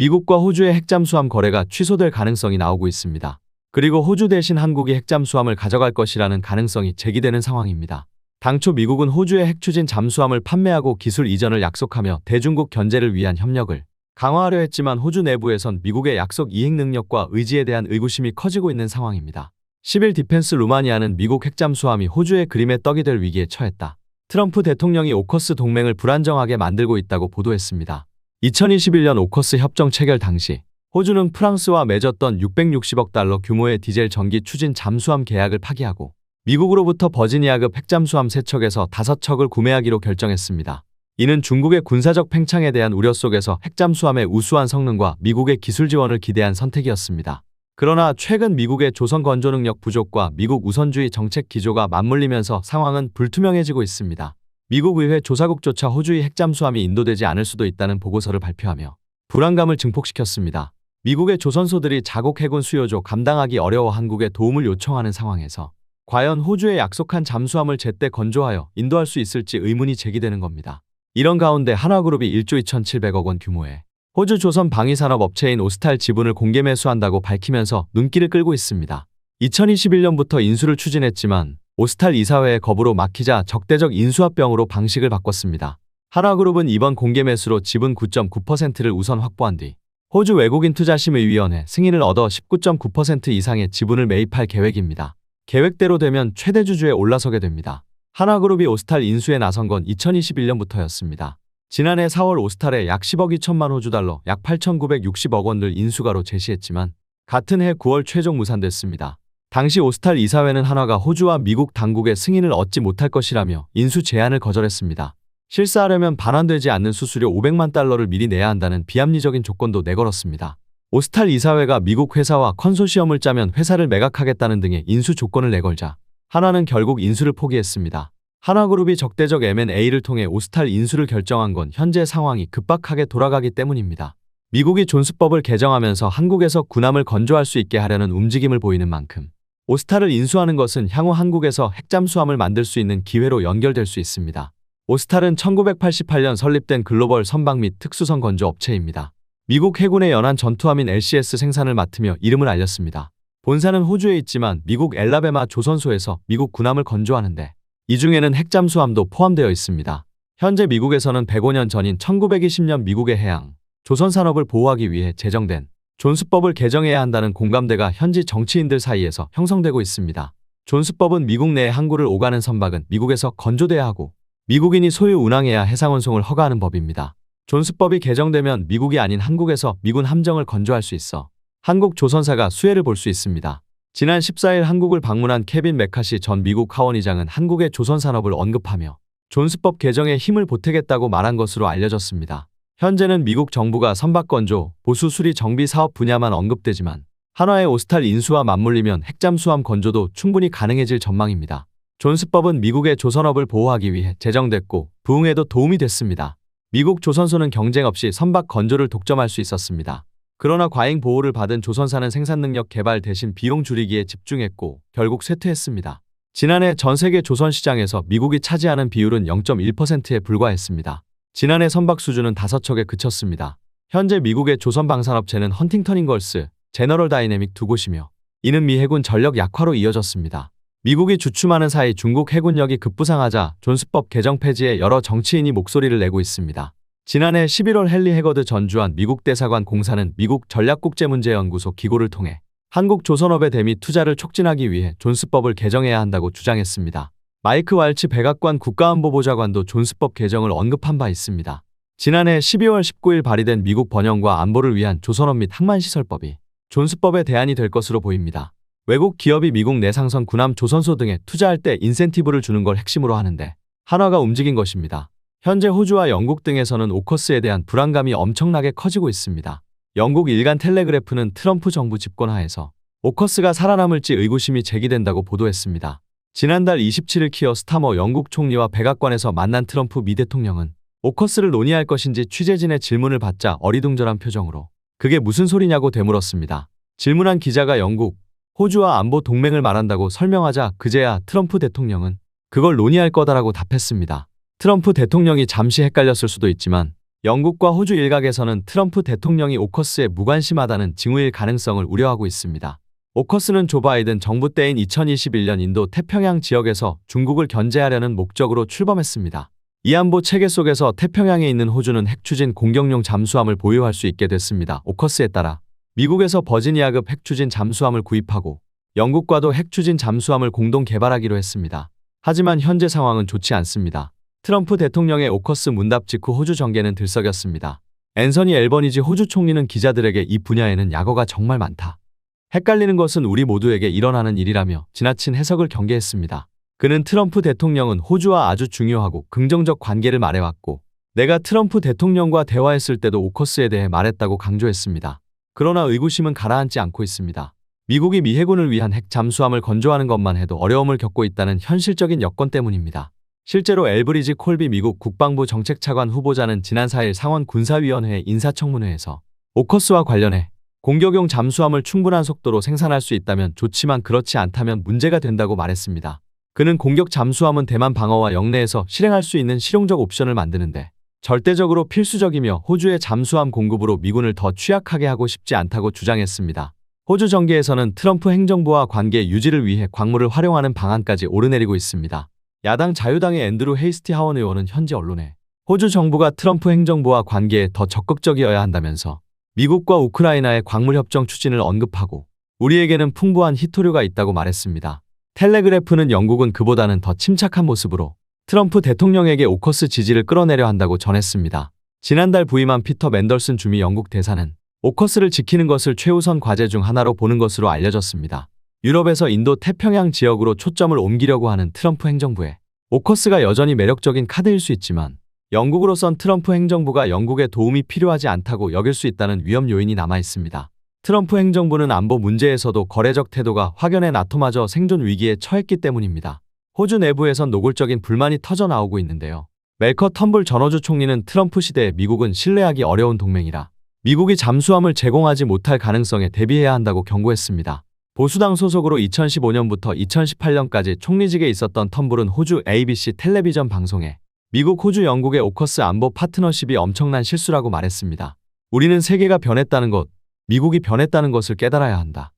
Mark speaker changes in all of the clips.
Speaker 1: 미국과 호주의 핵잠수함 거래가 취소될 가능성이 나오고 있습니다. 그리고 호주 대신 한국이 핵잠수함을 가져갈 것이라는 가능성이 제기되는 상황입니다. 당초 미국은 호주의 핵추진 잠수함을 판매하고 기술 이전을 약속하며 대중국 견제를 위한 협력을 강화하려 했지만 호주 내부에선 미국의 약속 이행 능력과 의지에 대한 의구심이 커지고 있는 상황입니다. 10일 디펜스 루마니아는 미국 핵잠수함이 호주의 그림의 떡이 될 위기에 처했다. 트럼프 대통령이 오커스 동맹을 불안정하게 만들고 있다고 보도했습니다. 2021년 오커스 협정 체결 당시 호주는 프랑스와 맺었던 660억 달러 규모의 디젤 전기 추진 잠수함 계약을 파기하고 미국으로부터 버지니아급 핵잠수함 3척에서 5척을 구매하기로 결정했습니다. 이는 중국의 군사적 팽창에 대한 우려 속에서 핵잠수함의 우수한 성능과 미국의 기술 지원을 기대한 선택이었습니다. 그러나 최근 미국의 조선 건조 능력 부족과 미국 우선주의 정책 기조가 맞물리면서 상황은 불투명해지고 있습니다. 미국 의회 조사국조차 호주의 핵잠수함이 인도되지 않을 수도 있다는 보고서를 발표하며 불안감을 증폭시켰습니다. 미국의 조선소들이 자국 해군 수요조 감당하기 어려워 한국에 도움을 요청하는 상황에서 과연 호주에 약속한 잠수함을 제때 건조하여 인도할 수 있을지 의문이 제기되는 겁니다. 이런 가운데 한화그룹이 1조 2,700억 원 규모의 호주 조선 방위산업 업체인 오스탈 지분을 공개 매수한다고 밝히면서 눈길을 끌고 있습니다. 2021년부터 인수를 추진했지만 오스탈 이사회의 거부로 막히자 적대적 인수합병으로 방식을 바꿨습니다. 한화그룹은 이번 공개 매수로 지분 9.9%를 우선 확보한 뒤 호주 외국인 투자심의위원회 승인을 얻어 19.9% 이상의 지분을 매입할 계획입니다. 계획대로 되면 최대 주주에 올라서게 됩니다. 하나그룹이 오스탈 인수에 나선 건 2021년부터였습니다. 지난해 4월 오스탈에 약 10억 2천만 호주 달러, 약 8,960억 원을 인수가로 제시했지만 같은 해 9월 최종 무산됐습니다. 당시 오스탈 이사회는 한화가 호주와 미국 당국의 승인을 얻지 못할 것이라며 인수 제안을 거절했습니다. 실사하려면 반환되지 않는 수수료 500만 달러를 미리 내야 한다는 비합리적인 조건도 내걸었습니다. 오스탈 이사회가 미국 회사와 컨소시엄을 짜면 회사를 매각하겠다는 등의 인수 조건을 내걸자 하나는 결국 인수를 포기했습니다. 하나그룹이 적대적 M&A를 통해 오스탈 인수를 결정한 건 현재 상황이 급박하게 돌아가기 때문입니다. 미국이 존스법을 개정하면서 한국에서 군함을 건조할 수 있게 하려는 움직임을 보이는 만큼 오스탈을 인수하는 것은 향후 한국에서 핵잠수함을 만들 수 있는 기회로 연결될 수 있습니다. 오스탈은 1988년 설립된 글로벌 선박 및 특수선 건조 업체입니다. 미국 해군의 연안 전투함인 LCS 생산을 맡으며 이름을 알렸습니다. 본사는 호주에 있지만 미국 엘라베마 조선소에서 미국 군함을 건조하는데 이 중에는 핵잠수함도 포함되어 있습니다. 현재 미국에서는 105년 전인 1920년 미국의 해양, 조선 산업을 보호하기 위해 제정된 존스법을 개정해야 한다는 공감대가 현지 정치인들 사이에서 형성되고 있습니다. 존스법은 미국 내 항구를 오가는 선박은 미국에서 건조돼야 하고 미국인이 소유 운항해야 해상 운송을 허가하는 법입니다. 존스법이 개정되면 미국이 아닌 한국에서 미군 함정을 건조할 수 있어 한국 조선사가 수혜를 볼 수 있습니다. 지난 14일 한국을 방문한 케빈 메카시 전 미국 하원의장은 한국의 조선 산업을 언급하며 존스법 개정에 힘을 보태겠다고 말한 것으로 알려졌습니다. 현재는 미국 정부가 선박 건조, 보수 수리 정비 사업 분야만 언급되지만 한화의 오스탈 인수와 맞물리면 핵잠수함 건조도 충분히 가능해질 전망입니다. 존스법은 미국의 조선업을 보호하기 위해 제정됐고 부흥에도 도움이 됐습니다. 미국 조선소는 경쟁 없이 선박 건조를 독점할 수 있었습니다. 그러나 과잉 보호를 받은 조선사는 생산 능력 개발 대신 비용 줄이기에 집중했고 결국 쇠퇴했습니다. 지난해 전 세계 조선 시장에서 미국이 차지하는 비율은 0.1%에 불과했습니다. 지난해 선박 수주는 5척에 그쳤습니다. 현재 미국의 조선 방산업체는 헌팅턴 인걸스, 제너럴 다이내믹 두 곳이며 이는 미 해군 전력 약화로 이어졌습니다. 미국이 주춤하는 사이 중국 해군력이 급부상하자 존스법 개정 폐지에 여러 정치인이 목소리를 내고 있습니다. 지난해 11월 헨리 해거드 전주한 미국 대사관 공사는 미국 전략국제문제연구소 기고를 통해 한국 조선업의 대미 투자를 촉진하기 위해 존스법을 개정해야 한다고 주장했습니다. 마이크 왈츠 백악관 국가안보보좌관도 존스법 개정을 언급한 바 있습니다. 지난해 12월 19일 발의된 미국 번영과 안보를 위한 조선업 및 항만시설법이 존스법의 대안이 될 것으로 보입니다. 외국 기업이 미국 내상선 군함 조선소 등에 투자할 때 인센티브를 주는 걸 핵심으로 하는데 한화가 움직인 것입니다. 현재 호주와 영국 등에서는 오커스에 대한 불안감이 엄청나게 커지고 있습니다. 영국 일간 텔레그래프는 트럼프 정부 집권 하에서 오커스가 살아남을지 의구심이 제기된다고 보도했습니다. 지난달 27일 키어 스타머 영국 총리와 백악관에서 만난 트럼프 미 대통령은 오커스를 논의할 것인지 취재진의 질문을 받자 어리둥절한 표정으로 그게 무슨 소리냐고 되물었습니다. 질문한 기자가 영국, 호주와 안보 동맹을 말한다고 설명하자 그제야 트럼프 대통령은 그걸 논의할 거다라고 답했습니다. 트럼프 대통령이 잠시 헷갈렸을 수도 있지만 영국과 호주 일각에서는 트럼프 대통령이 오커스에 무관심하다는 징후일 가능성을 우려하고 있습니다. 오커스는 조 바이든 정부 때인 2021년 인도 태평양 지역에서 중국을 견제하려는 목적으로 출범했습니다. 이 안보 체계 속에서 태평양에 있는 호주는 핵추진 공격용 잠수함을 보유할 수 있게 됐습니다. 오커스에 따라 미국에서 버지니아급 핵추진 잠수함을 구입하고 영국과도 핵추진 잠수함을 공동 개발하기로 했습니다. 하지만 현재 상황은 좋지 않습니다. 트럼프 대통령의 오커스 문답 직후 호주 정계는 들썩였습니다. 앤서니 앨버니지 호주 총리는 기자들에게 이 분야에는 약어가 정말 많다. 헷갈리는 것은 우리 모두에게 일어나는 일이라며 지나친 해석을 경계했습니다. 그는 트럼프 대통령은 호주와 아주 중요하고 긍정적 관계를 말해왔고 내가 트럼프 대통령과 대화했을 때도 오커스에 대해 말했다고 강조했습니다. 그러나 의구심은 가라앉지 않고 있습니다. 미국이 미 해군을 위한 핵 잠수함을 건조하는 것만 해도 어려움을 겪고 있다는 현실적인 여건 때문입니다. 실제로 엘브리지 콜비 미국 국방부 정책차관 후보자는 지난 4일 상원 군사위원회 인사청문회에서 오커스와 관련해 공격용 잠수함을 충분한 속도로 생산할 수 있다면 좋지만 그렇지 않다면 문제가 된다고 말했습니다. 그는 공격 잠수함은 대만 방어와 영내에서 실행할 수 있는 실용적 옵션을 만드는데 절대적으로 필수적이며 호주의 잠수함 공급으로 미군을 더 취약하게 하고 싶지 않다고 주장했습니다. 호주 정계에서는 트럼프 행정부와 관계 유지를 위해 광물을 활용하는 방안까지 오르내리고 있습니다. 야당 자유당의 앤드루 헤이스티 하원 의원은 현지 언론에 호주 정부가 트럼프 행정부와 관계에 더 적극적이어야 한다면서 미국과 우크라이나의 광물 협정 추진을 언급하고 우리에게는 풍부한 히토류가 있다고 말했습니다. 텔레그래프는 영국은 그보다는 더 침착한 모습으로 트럼프 대통령에게 오커스 지지를 끌어내려 한다고 전했습니다. 지난달 부임한 피터 맨덜슨 주미 영국 대사는 오커스를 지키는 것을 최우선 과제 중 하나로 보는 것으로 알려졌습니다. 유럽에서 인도 태평양 지역으로 초점을 옮기려고 하는 트럼프 행정부에 오커스가 여전히 매력적인 카드일 수 있지만 영국으로선 트럼프 행정부가 영국에 도움이 필요하지 않다고 여길 수 있다는 위험 요인이 남아 있습니다. 트럼프 행정부는 안보 문제에서도 거래적 태도가 확연해 나토마저 생존 위기에 처했기 때문입니다. 호주 내부에선 노골적인 불만이 터져 나오고 있는데요. 멜커 텀블 전 호주 총리는 트럼프 시대에 미국은 신뢰하기 어려운 동맹이라 미국이 잠수함을 제공하지 못할 가능성에 대비해야 한다고 경고했습니다. 보수당 소속으로 2015년부터 2018년까지 총리직에 있었던 텀블은 호주 ABC 텔레비전 방송에 미국, 호주, 영국의 오커스 안보 파트너십이 엄청난 실수라고 말했습니다. 우리는 세계가 변했다는 것, 미국이 변했다는 것을 깨달아야 한다.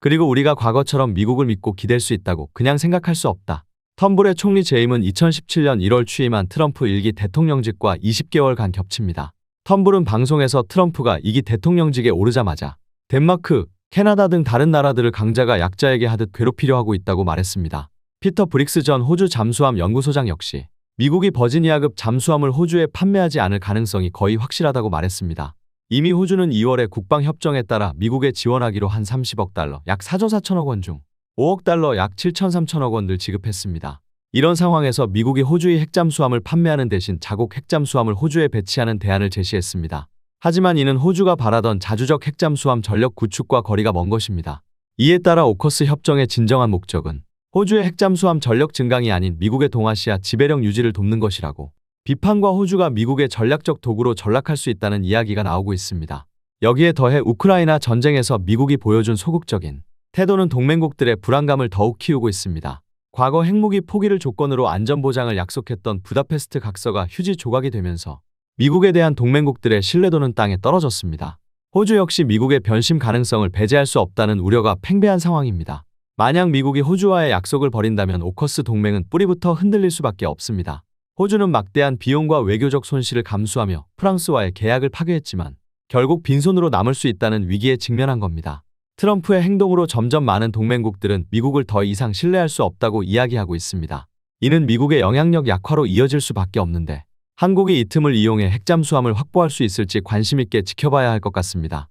Speaker 1: 그리고 우리가 과거처럼 미국을 믿고 기댈 수 있다고 그냥 생각할 수 없다. 텀블의 총리 재임은 2017년 1월 취임한 트럼프 1기 대통령직과 20개월간 겹칩니다. 텀블은 방송에서 트럼프가 2기 대통령직에 오르자마자 덴마크, 캐나다 등 다른 나라들을 강자가 약자에게 하듯 괴롭히려 하고 있다고 말했습니다. 피터 브릭스 전 호주 잠수함 연구소장 역시 미국이 버지니아급 잠수함을 호주에 판매하지 않을 가능성이 거의 확실하다고 말했습니다. 이미 호주는 2월에 국방협정에 따라 미국에 지원하기로 한 30억 달러, 약 4조 4천억 원 중 5억 달러, 약 7천 3천억 원을 지급했습니다. 이런 상황에서 미국이 호주의 핵잠수함을 판매하는 대신 자국 핵잠수함을 호주에 배치하는 대안을 제시했습니다. 하지만 이는 호주가 바라던 자주적 핵잠수함 전력 구축과 거리가 먼 것입니다. 이에 따라 오커스 협정의 진정한 목적은 호주의 핵잠수함 전력 증강이 아닌 미국의 동아시아 지배력 유지를 돕는 것이라고 비판과 호주가 미국의 전략적 도구로 전락할 수 있다는 이야기가 나오고 있습니다. 여기에 더해 우크라이나 전쟁에서 미국이 보여준 소극적인 태도는 동맹국들의 불안감을 더욱 키우고 있습니다. 과거 핵무기 포기를 조건으로 안전보장을 약속했던 부다페스트 각서가 휴지 조각이 되면서 미국에 대한 동맹국들의 신뢰도는 땅에 떨어졌습니다. 호주 역시 미국의 변심 가능성을 배제할 수 없다는 우려가 팽배한 상황입니다. 만약 미국이 호주와의 약속을 버린다면 오커스 동맹은 뿌리부터 흔들릴 수밖에 없습니다. 호주는 막대한 비용과 외교적 손실을 감수하며 프랑스와의 계약을 파괴했지만 결국 빈손으로 남을 수 있다는 위기에 직면한 겁니다. 트럼프의 행동으로 점점 많은 동맹국들은 미국을 더 이상 신뢰할 수 없다고 이야기하고 있습니다. 이는 미국의 영향력 약화로 이어질 수밖에 없는데 한국이 이 틈을 이용해 핵잠수함을 확보할 수 있을지 관심있게 지켜봐야 할 것 같습니다.